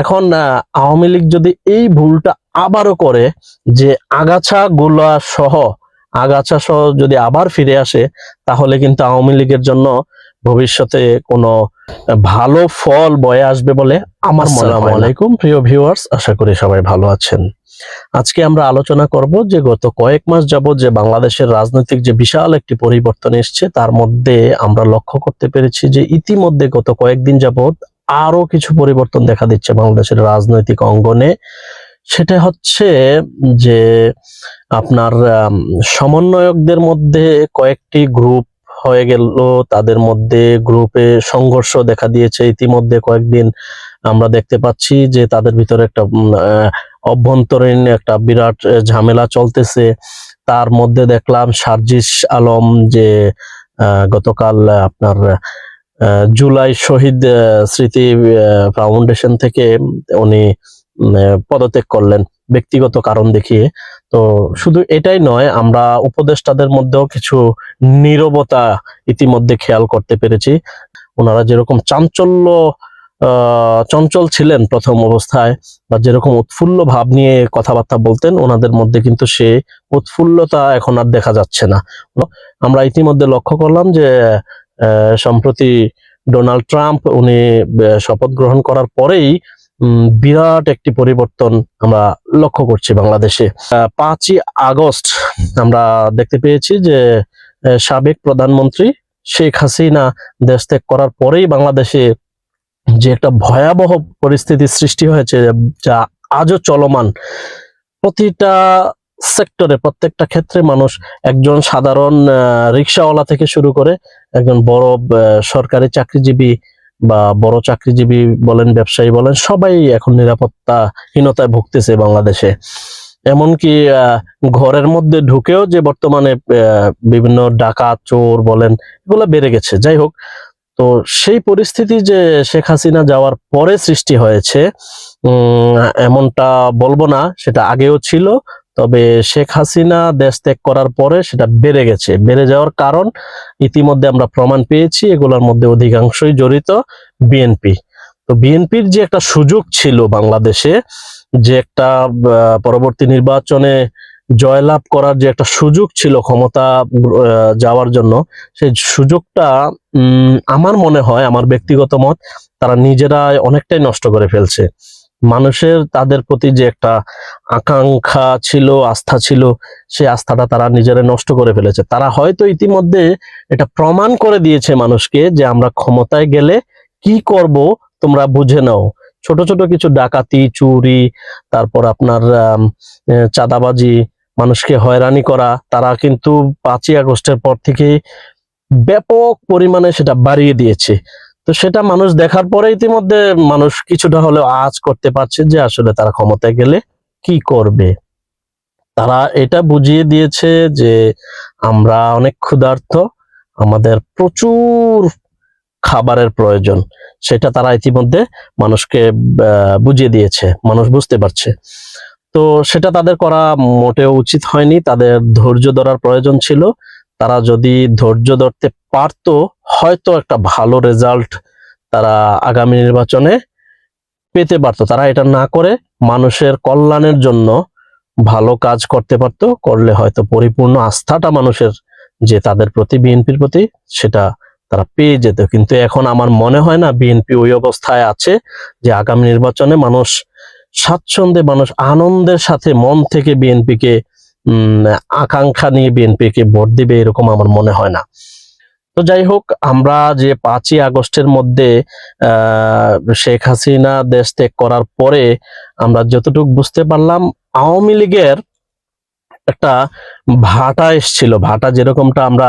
এখন আওয়ামী লীগ যদি এই ভুলটা আবারও করে যে আগাছা গুলা সহ, আগাছা সহ যদি আবার ফিরে আসে, তাহলে কিন্তু আওয়ামী লীগের জন্য ভবিষ্যতে কোনো ভালো ফল বয়ে আসবে বলে আমার মনে হয় আলাইকুম, প্রিয় ভিউয়ার্স আশা করি সবাই ভালো আছেন। আজকে আমরা আলোচনা করব যে গত কয়েক মাস যাবত যে বাংলাদেশের রাজনৈতিক যে বিশাল একটি পরিবর্তন এসছে, তার মধ্যে আমরা লক্ষ্য করতে পেরেছি যে ইতিমধ্যে গত কয়েকদিন যাবত আরও কিছু পরিবর্তন দেখা দিচ্ছে বাংলাদেশের রাজনৈতিক অঙ্গনে। সেটা হচ্ছে যে আপনার সমন্বয়কদের মধ্যে কয়েকটি গ্রুপ হয়ে গেল। তাদের মধ্যে গ্রুপে সংঘর্ষ দেখা দিয়েছে। ইতিমধ্যে কয়েকদিন আমরা দেখতে পাচ্ছি যে তাদের ভিতরে একটা অভ্যন্তরীণ একটা বিরাট ঝামেলা চলতেছে। তার মধ্যে দেখলাম সার্জিস আলম যে গতকাল আপনার জুলাই শহীদ স্মৃতি ফাউন্ডেশন থেকে উনি পদত্যাগ করলেন, ব্যক্তিগত কারণ দেখিয়ে। তো শুধু এটাই নয়, আমরা উপদেষ্টাদের মধ্যেও কিছু নীরবতা ইতিমধ্যে খেয়াল করতে পেরেছি। ওনারা যেরকম চাঞ্চল্য চঞ্চল ছিলেন প্রথম অবস্থায়, বা যেরকম উৎফুল্ল ভাব নিয়ে কথাবার্তা বলতেন, ওনাদের মধ্যে কিন্তু সে উৎফুল্লতা এখন আর দেখা যাচ্ছে না। আমরা ইতিমধ্যে লক্ষ্য করলাম যে সম্প্রতি ডোনাল্ড ট্রাম্প, উনি শপথ গ্রহণ করার পরেই বিরাট একটি পরিবর্তন আমরা লক্ষ্য করছি বাংলাদেশে। পাঁচই আগস্ট আমরা দেখতে পেয়েছি যে সাবেক প্রধানমন্ত্রী শেখ হাসিনা দেশ ত্যাগ করার পরেই বাংলাদেশে যে একটা ভয়াবহ পরিস্থিতি সৃষ্টি হয়েছে, যা আজও চলমান, প্রতিটা সেক্টরে প্রত্যেকটা ক্ষেত্রে মানুষ একজন সাধারণ রিক্সাওয়ালা থেকে শুরু করে একজন বড় সরকারি চাকরিজীবী বা বড় চাকরিজীবী বলেন, ব্যবসায়ী বলেন, সবাই এখন নিরাপত্তাহীনতায় ভুগতেছে বাংলাদেশে। এমনকি ঘরের মধ্যে ঢুকেও যে বর্তমানে বিভিন্ন ডাকাত, চোর বলেন, এগুলো বেড়ে গেছে। যাই হোক, তো সেই পরিস্থিতি যে শেখ হাসিনা যাওয়ার পরে সৃষ্টি হয়েছে এমনটা বলব না, সেটা আগেও ছিল তবে শেখ হাসিনা দেশ ত্যাগ করার পরে সেটা বেড়ে গেছে। বেড়ে যাওয়ার কারণ ইতিমধ্যে আমরা প্রমাণ পেয়েছি, এগুলোর মধ্যে অধিকাংশই জড়িত বিএনপি। তো বিএনপির যে একটা সুযোগ ছিল বাংলাদেশে, যে একটা পরবর্তী নির্বাচনে জয়লাভ করার যে একটা সুযোগ ছিল ক্ষমতা যাওয়ার জন্য, সেই সুযোগটা আমার মনে হয়, আমার ব্যক্তিগত মত, তারা নিজেরা অনেকটাই নষ্ট করে ফেলছে। মানুষের তাদের প্রতি যে একটা আকাঙ্ক্ষা ছিল, আস্থা ছিল, সেই আস্থাটা তারা নিজেরা নষ্ট করে ফেলেছে। তারা হয়তো ইতিমধ্যে এটা প্রমাণ করে দিয়েছে মানুষকে যে আমরা ক্ষমতায় গেলে কি করব তোমরা বুঝে নাও। ছোট ছোট কিছু ডাকাতি, চুরি, তারপর আপনার চাঁদাবাজি, মানুষকে হয়রানি করা, তারা কিন্তু পাঁচই আগস্টের পর থেকে ব্যাপক পরিমাণে সেটা বাড়িয়ে দিয়েছে। তো সেটা মানুষ দেখার পরে ইতিমধ্যে মানুষ কিছুটা হলেও আজ করতে পারছে যে আসলে তারা ক্ষমতায় গেলে কি করবে। তারা এটা বুঝিয়ে দিয়েছে যে আমরা অনেক ক্ষুধার্ত, আমাদের প্রচুর খাবারের প্রয়োজন, সেটা তারা ইতিমধ্যে মানুষকে বুঝিয়ে দিয়েছে, মানুষ বুঝতে পারছে। তো সেটা তাদের করা মোটেও উচিত হয়নি, তাদের ধৈর্য ধরার প্রয়োজন ছিল। তারা যদি ধৈর্য ধরতে পারতো, হয়তো একটা ভালো রেজাল্ট তারা আগামী নির্বাচনে পেতে পারতো। তারা এটা না করে মানুষের কল্যাণের জন্য ভালো কাজ করতে পারতো, করলে হয়তো পরিপূর্ণ আস্থাটা মানুষের যে তাদের প্রতি, বিএনপির প্রতি, সেটা তারা পেয়ে যেত। কিন্তু এখন আমার মনে হয় না বিএনপি ওই অবস্থায় আছে যে আগামী নির্বাচনে মানুষ স্বাচ্ছন্দ্যে, মানুষ আনন্দের সাথে মন থেকে বিএনপিকে আকাঙ্ক্ষা নিয়ে বিএনপিকে ভোট দিবে এরকম আমার মনে হয় না। তো যাই হোক, আমরা যে পাঁচই আগস্টের মধ্যে শেখ হাসিনা দেশ ত্যাগ করার পরে আমরা যতটুকু বুঝতে পারলাম, আওয়ামী লীগের একটা ভাটা এসছিল। ভাটা যেরকমটা আমরা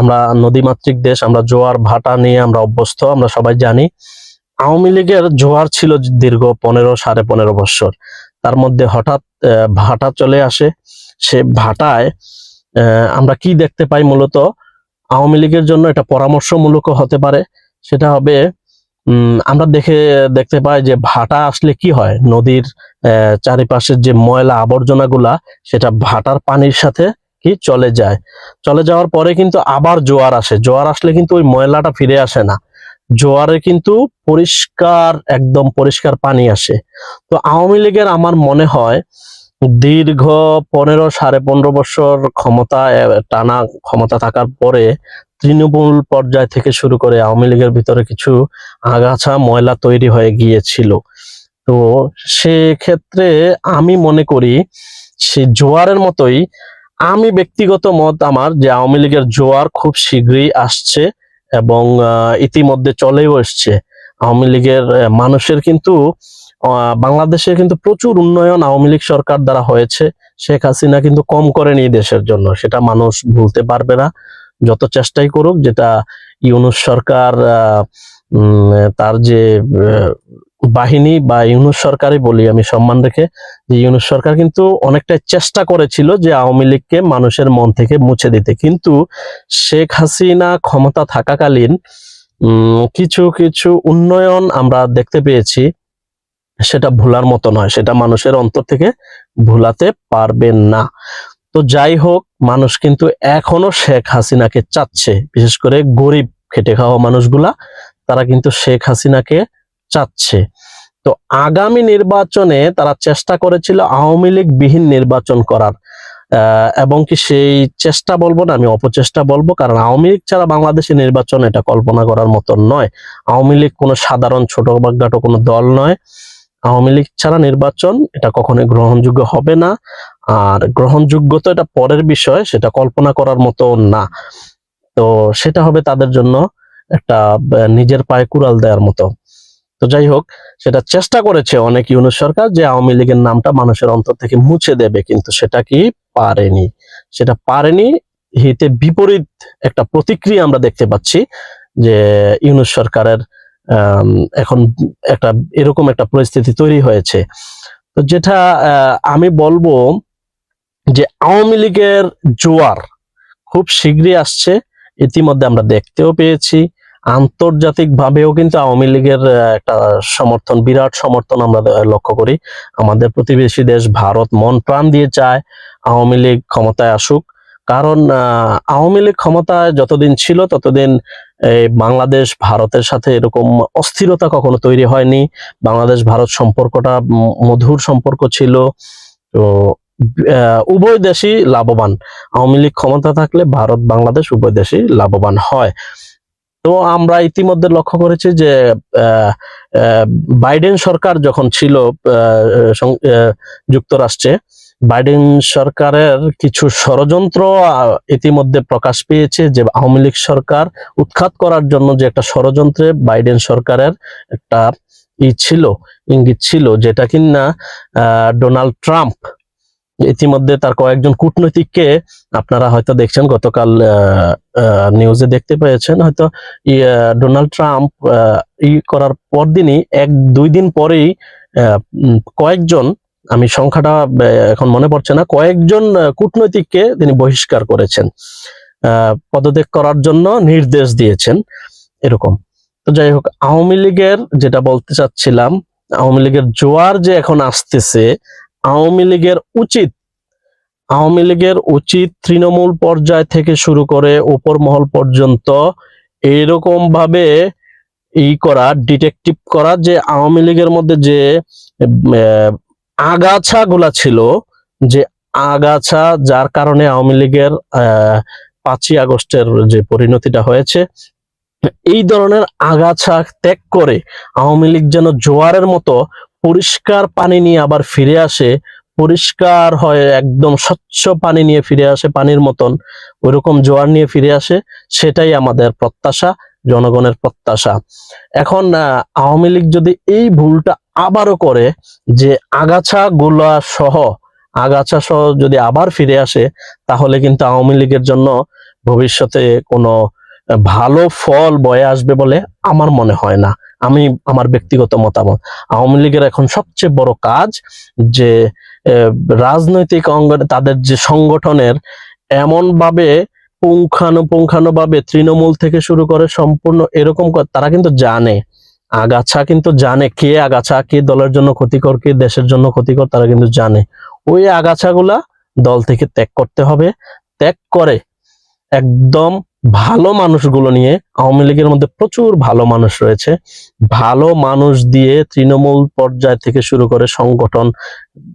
আমরা নদীমাতৃক দেশ, আমরা জোয়ার ভাটা নিয়ে আমরা অভ্যস্ত, আমরা সবাই জানি। আওয়ামী লীগের জোয়ার ছিল দীর্ঘ পনেরো সাড়ে পনেরো বছর। তার মধ্যে হঠাৎ ভাটা চলে আসে। সে ভাটায় আমরা কি দেখতে পাই মূলত? আওয়ামী লীগের জন্য এটা পরামর্শমূলক হতে পারে। সেটা হবে আমরা দেখে, দেখতে পাই যে ভাটা আসলে কি হয়? নদীর চারিপাশের যে ময়লা আবর্জনাগুলা, সেটা ভাটার পানির সাথে কি চলে যায়? চলে যাওয়ার পরে কিন্তু আবার জোয়ার আসে। জোয়ার আসলে কিন্তু ওই ময়লাটা ফিরে আসে না। জোয়ারে কিন্তু পরিষ্কার, একদম পরিষ্কার পানি আসে। তো আওয়ামী লীগের আমার মনে হয় দীর্ঘ পনেরো সাড়ে পনেরো বছর ক্ষমতা টানা ক্ষমতা থাকার পরে তৃণমূল পর্যায় থেকে শুরু করে আওয়ামী লীগের ভিতরে কিছু আগাছা, ময়লা তৈরি হয়ে গিয়েছিল। তো সেক্ষেত্রে আমি মনে করি, সে জোয়ারের মতোই আমি ব্যক্তিগত মত আমার যে আওয়ামী লীগের জোয়ার খুব শীঘ্রই আসছে এবং ইতিমধ্যে চলেও এসছে। আওয়ামী লীগের মানুষের কিন্তু বাংলাদেশে কিন্তু প্রচুর উন্নয়ন আওয়ামী লীগ সরকার দ্বারা হয়েছে। শেখ হাসিনা কিন্তু কম করেনি দেশের জন্য। সেটা মানুষ ভুলতে পারবে না। যত চেষ্টাই করুক, যেটা ইউনুস সরকার তার যে বাহিনী বা ইউনুস সরকারই বলি আমি সম্মান রেখে, যে ইউনুস সরকার কিন্তু অনেকটাই চেষ্টা করেছিল যে আওয়ামী লীগকে মানুষের মন থেকে মুছে দিতে। কিন্তু শেখ হাসিনা ক্ষমতা থাকাকালীন কিছু কিছু উন্নয়ন আমরা দেখতে পেয়েছি। সেটা ভোলার মতো নয়, সেটা মানুষের অন্তর থেকে ভুলাতে পারবেন না। তো যাই হোক, মানুষ কিন্তু এখনও শেখ হাসিনাকে চাচ্ছে, বিশেষ করে গরিব, খেটে খাওয়া মানুষগুলা, তারা কিন্তু শেখ হাসিনাকে চাচ্ছে। তো আগামী নির্বাচনে তারা চেষ্টা করেছিল আওয়ামী লীগ বিহীন নির্বাচন করার এবং কি সেই চেষ্টা বলব না, আমি অপচেষ্টা বলব, কারণ আওয়ামী লীগ ছাড়া বাংলাদেশে নির্বাচন এটা কল্পনা করার মতো নয়। আওয়ামী লীগ কোনো সাধারণ ছোট বাগ্যাটো কোনো দল নয়। আওয়ামী লীগ ছাড়া নির্বাচন এটা কখনোই গ্রহণযোগ্য হবে না। আর গ্রহণযোগ্য তো এটা পরের বিষয়, সেটা কল্পনা করার মতো না। তো সেটা হবে তাদের জন্য একটা নিজের পায়ে কুড়াল দেওয়ার মতো। তো যাই হোক, সেটা চেষ্টা করেছে অনেক ইউনুস সরকার যে আওয়ামী লীগের নামটা মানুষের অন্তর থেকে মুছে দেবে, কিন্তু সেটা কি পারেনি। সেটা পারেনি, হিতে বিপরীত একটা প্রতিক্রিয়া আমরা দেখতে পাচ্ছি যে ইউনুস সরকারের এখন একটা এরকম একটা পরিস্থিতি তৈরি হয়েছে। তো যেটা আমি বলব যে আওয়ামী লীগের জোয়ার খুব শীঘ্রই আসছে। ইতিমধ্যে আমরা দেখতেও পেয়েছি। আন্তর্জাতিক ভাবেও কিন্তু আওয়ামী লীগের একটা সমর্থন, বিরাট সমর্থন আমরা লক্ষ্য করি। আমাদের প্রতিবেশী দেশ ভারত মন প্রাণ দিয়ে চায় আওয়ামী লীগ ক্ষমতায় আসুক। কারণ আওয়ামী লীগ ক্ষমতায় যতদিন ছিল, ততদিন বাংলাদেশ, ভারতের সাথে এরকম অস্থিরতা কখনো তৈরি হয়নি। বাংলাদেশ, ভারত সম্পর্কটা মধুর সম্পর্ক ছিল। তো উভয় দেশই লাভবান। আওয়ামী লীগ ক্ষমতা থাকলে ভারত, বাংলাদেশ উভয় দেশই লাভবান হয়। তো আমরা ইতিমধ্যে লক্ষ্য করেছি যে বাইডেন সরকার যখন ছিল যুক্তরাষ্ট্রে বাইডেন সরকারের কিছু ষড়যন্ত্র ইতিমধ্যে প্রকাশ পেয়েছে যে আওয়ামী লীগ সরকার উৎখাত করার জন্য যে একটা ষড়যন্ত্রে বাইডেন সরকারের একটা ই ছিল, ইঙ্গিত ছিল যেটা কিনা ডোনাল্ড ট্রাম্প ইতিমধ্যে তার কয়েকজন কূটনৈতিককে আপনারা হয়তো দেখছেন, গতকাল নিউজে দেখতে পেয়েছেন, হয়তো ডোনাল্ড ট্রাম্প ই করার পরদিনই, এক দুই দিন পরেই কয়েকজন আমি সংখ্যাটা এখন মনে পড়ছে না। কয়েকজন কূটনৈতিককে তিনি বহিষ্কার করেছেন। পদত্যাগ করার জন্য নির্দেশ দিয়েছেন। এরকম। তো যাই হোক, আওয়ামী লীগের যেটা বলতে চাচ্ছিলাম, আওয়ামী লীগের জোয়ার যে এখন আসতেছে, আওয়ামী লীগের উচিত, আওয়ামী লীগের উচিত তৃণমূল পর্যায় থেকে শুরু করে উপর মহল পর্যন্ত এরকম ভাবে ই করা ডিটেকটিভ করা যে আওয়ামী লীগের মধ্যে যে আগাছা গুলা ছিল যে আগাছা যার কারণে আওয়ামী লীগের পাঁচই আগস্টের যে পরিণতিটা হয়েছে, এই ধরনের আগাছা ত্যাগ করে আওয়ামী লীগ যেন জোয়ারের মতো পরিষ্কার পানি নিয়ে আবার ফিরে আসে, পরিষ্কার হয়ে একদম স্বচ্ছ পানি নিয়ে ফিরে আসে, পানির মতন ওইরকম জোয়ার নিয়ে ফিরে আসে, সেটাই আমাদের প্রত্যাশা, জনগণের প্রত্যাশা। এখন আওয়ামী লীগ যদি এই ভুলটা আবারও করে যে আগাছা গুলা সহ আগাছা সহ যদি আবার ফিরে আসে, তাহলে কিন্তু আওয়ামী লীগের জন্য ভবিষ্যতে কোনো ভালো ফল বয়ে আসবে বলে আমার মনে হয় না। আমি আমার ব্যক্তিগত মতামত। আওয়ামী লীগের এখন সবচেয়ে বড় কাজ যে রাজনৈতিক অঙ্গ তাদের যে সংগঠনের এমন ভাবে পুঙ্খানুপুঙ্খানু তৃণমূল থেকে শুরু করে সম্পূর্ণ এরকম তারা কিন্তু জানে। আগাছা কিন্তু জানে কে আগাছা, কে দলের জন্য ক্ষতিকর, কে দেশের জন্য ক্ষতিকর, তারা কিন্তু জানে। ওই আগাছাগুলা দল থেকে ত্যাগ করতে হবে। ত্যাগ করে একদম ভালো মানুষগুলো নিয়ে, আওয়ামী লীগের মধ্যে প্রচুর ভালো মানুষ রয়েছে। ভালো মানুষ দিয়ে তৃণমূল পর্যায় থেকে শুরু করে সংগঠন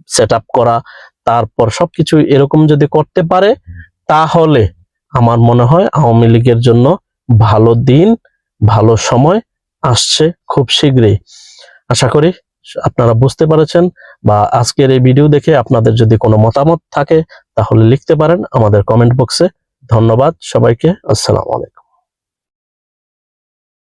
সেট করা, তারপর সবকিছু এরকম যদি করতে পারে, তাহলে আমার মনে হয় আওয়ামী লীগের জন্য ভালো দিন, ভালো সময় আসছে খুব শীঘ্রই। আশা করি আপনারা বুঝতে পারেছেন বা আজকের এই ভিডিও দেখে আপনাদের যদি কোনো মতামত থাকে তাহলে লিখতে পারেন আমাদের কমেন্ট বক্সে। ধন্যবাদ সবাইকে। আসসালামু আলাইকুম।